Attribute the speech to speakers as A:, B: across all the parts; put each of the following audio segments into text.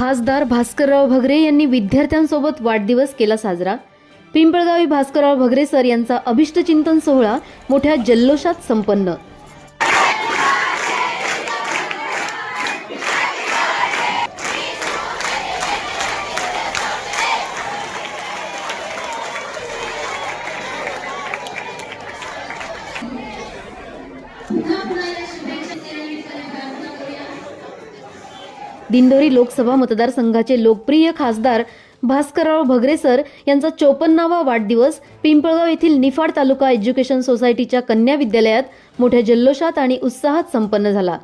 A: खासदार भास्करराव भगरे यांनी विद्यार्थ्यांसोबत वाढदिवस केला साजरा. पिंपळगावी भास्करराव भगरे सर यांचा अभिष्टचिंतन सोहळा मोठ्या जल्लोषात संपन्न. दिंडोरी लोकसभा मतदारसंघाचे लोकप्रिय खासदार भास्करराव भगरे सर यांचा चोपन्नावा वाढदिवस पिंपळगाव येथील निफाड तालुका एज्युकेशन सोसायटीच्या कन्या विद्यालयात मोठ्या जल्लोषात आणि उत्साहात संपन्न झाला.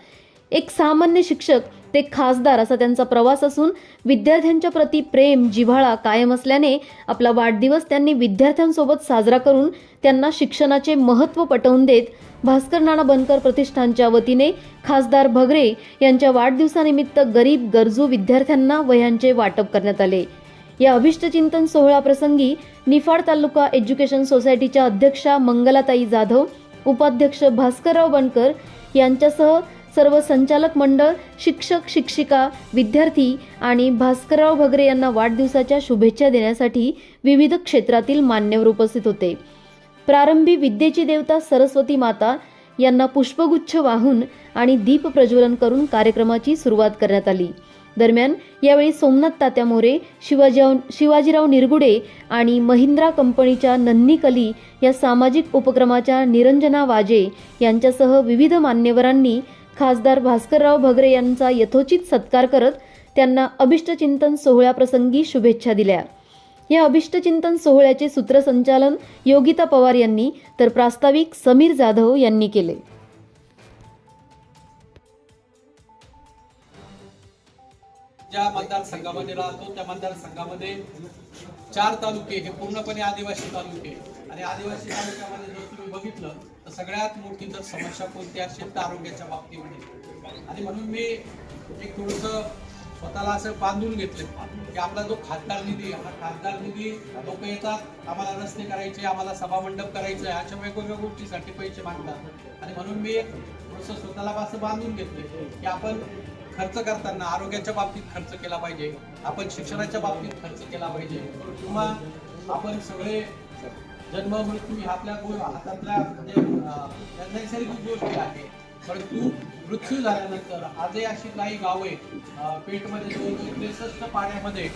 A: एक सामान्य शिक्षक ते खासदार असा त्यांचा प्रवास असून विद्यार्थ्यांच्या प्रती प्रेम जिव्हाळा कायम असल्याने आपला वाढदिवस त्यांनी विद्यार्थ्यांसोबत साजरा करून त्यांना शिक्षणाचे महत्त्व पटवून देत भास्कर नाना बनकर प्रतिष्ठानच्या वतीने खासदार भगरे यांच्या वाढदिवसानिमित्त गरीब गरजू विद्यार्थ्यांना वह्यांचे वाटप करण्यात आले. या अभिष्टचिंतन सोहळ्याप्रसंगी निफाड तालुका एज्युकेशन सोसायटीच्या अध्यक्षा मंगलाताई जाधव उपाध्यक्ष भास्करराव बनकर यांच्यासह सर्व संचालक मंडळ शिक्षक शिक्षिका विद्यार्थी आणि भास्करराव भगरे यांना वाढदिवसाच्या शुभेच्छा देण्यासाठी विविध क्षेत्रातील मान्यवर उपस्थित होते. प्रारंभी विद्येची देवता सरस्वती माता यांना पुष्पगुच्छ वाहून आणि दीप प्रज्वलन करून कार्यक्रमाची सुरुवात करण्यात आली. दरम्यान यावेळी सोमनाथ तात्या मोरे शिवाजीराव शिवाजीराव निरगुडे आणि महिंद्रा कंपनीच्या नन्नीकली या सामाजिक उपक्रमाच्या निरंजना वाजे यांच्यासह विविध मान्यवरांनी खासदार भास्करराव भगरे यांचा यथोचित सत्कार करत त्यांना अभिष्टचिंतन सोहळ्याप्रसंगी शुभेच्छा दिल्या. या अभिष्टचिंतन सोहळ्याचे सूत्रसंचालन योगिता पवार यांनी तर प्रास्ताविक समीर जाधव यांनी केले.
B: ज्या मतदारसंघामध्ये राहतो त्या मतदारसंघामध्ये चार तालुके हे पूर्णपणे आदिवासी तालुके. आणि आदिवासी तालुक्यामध्ये जर तुम्ही बघितलं तर सगळ्यात मोठी जर समस्या कोणती असेल तर आरोग्याच्या बाबतीमध्ये. आणि म्हणून मी एक थोडंसं स्वतःला असं बांधून घेतलं. की आपला जो खासदार निधी हा खासदार निधी लोक येतात आम्हाला रस्ते करायचे आम्हाला सभामंडप करायचं आहे अशा वेगवेगळ्या गोष्टीसाठी पैसे मागतात. आणि म्हणून मी थोडस स्वतःला असं बांधून घेतले की आपण खर्च करताना आरोग्याच्या बाबतीत खर्च केला पाहिजे आपण शिक्षणाच्या बाबतीत खर्च केला पाहिजे. किंवा आपण सगळे जन्म मृत्यू ह्या आपल्या हातातल्या म्हणजे नैसर्गिक गोष्टी आहे परंतु मृत्यू झाल्यानंतर आजही अशी काही गावे पेठमध्ये जवळजवळ त्रेसष्ट पाड्यामध्ये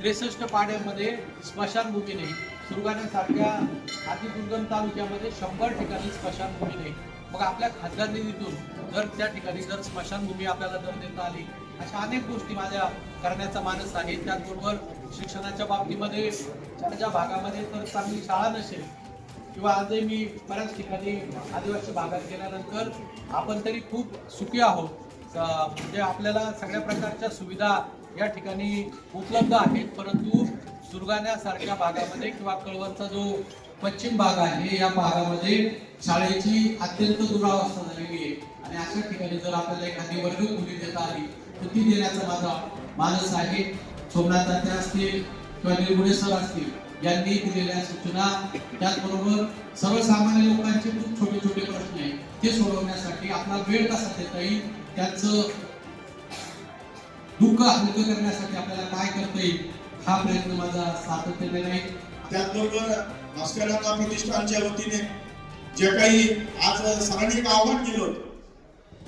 B: त्रेसष्ट पाड्यामध्ये स्मशानभूमी नाही. सुरगाण्यासारख्या अतिदुर्गम तालुक्यामध्ये शंभर ठिकाणी स्मशानभूमी नाही. मग आपल्या खासदार निधीतून जर त्या ठिकाणी जर स्मशानभूमी आपल्याला जर देता आली अशा अनेक गोष्टी माझ्या करण्याचा मानस आहे. त्याचबरोबर शिक्षणाच्या बाबतीमध्ये ज्या भागामध्ये तर चांगली शाळा नसेल किंवा आजही मी बऱ्याच ठिकाणी आदिवासी भागात गेल्यानंतर आपण तरी खूप सुखी आहोत. म्हणजे आपल्याला सगळ्या प्रकारच्या सुविधा या ठिकाणी उपलब्ध आहेत. परंतु सुरगाण्यासारख्या भागामध्ये किंवा कळवणचा जो पश्चिम भाग आहे या भागामध्ये शाळेची अत्यंत दुरावस्था झालेली आहे. आणि अशा ठिकाणी जर आपल्याला एखादी वर्ग खोली देता आली तर ती देण्याचा माझा मानस आहे. सोमनाथ असतील किंवा निर्गुणे सर असतील यांनी दिलेल्या सूचना त्याचबरोबर सर्वसामान्य लोकांचे खूप छोटे छोटे प्रश्न आहेत. ते सोडवण्यासाठी आपला वेळ कसा देता येईल? त्यांचं दुःख हलकं करण्यासाठी आपल्याला काय करता येईल? हा प्रयत्न माझा सातत्याने नाही
C: त्याचबरोबर भास्करांना प्रतिष्ठानच्या वतीने जे काही आज सरांनी एक आव्हान केलं होतं.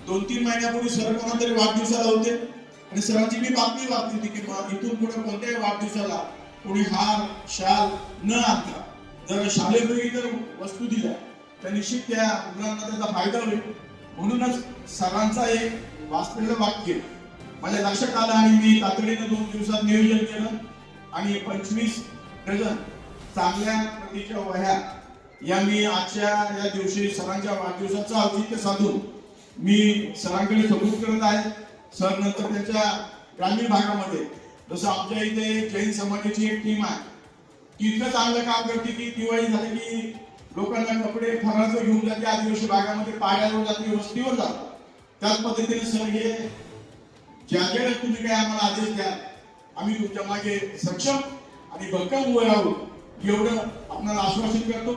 C: दोन तीन महिन्यापूर्वी सर कोणा तरी वाढदिवसाला होते. आणि सरांची मी बातमी वाचली होती की बा इथून पुढे कोणत्याही वाढदिवसाला कोणी हार शाल न आणता जर शालेय जर वस्तू दिल्या तर निश्चित त्या मुलांना त्याचा फायदा होईल. म्हणूनच सरांचा एक वाचलेलं वाक्य माझ्या लक्षात आलं आणि मी तातडीनं दोन दिवसात नियोजन केलं. आणि पंचवीस डझन चांगल्या प्रतीच्या वह्या या मी आजच्या या दिवशी सरांच्या वाढदिवसाचं औचित्य साधून मी सरांकडे सबूत करत आहे. सर नंतर त्यांच्या ग्रामीण भागामध्ये जसं आमच्या इथे जैन समाजाची एक टीम आहे. ती इतकं चांगलं काम करते की दिवाळी झाली की लोकांना कपडे फराचं घेऊन जाते आदिवासी भागामध्ये पाड्यावर जाते वस्तीवर जातात त्याच पद्धतीने सर हे ज्या ज्या तुम्ही काय आम्हाला आदेश द्या आम्ही तुमच्या मागे सक्षम आणि भक्कम उभे राहू. एवढं आपल्याला आश्वासन करतो.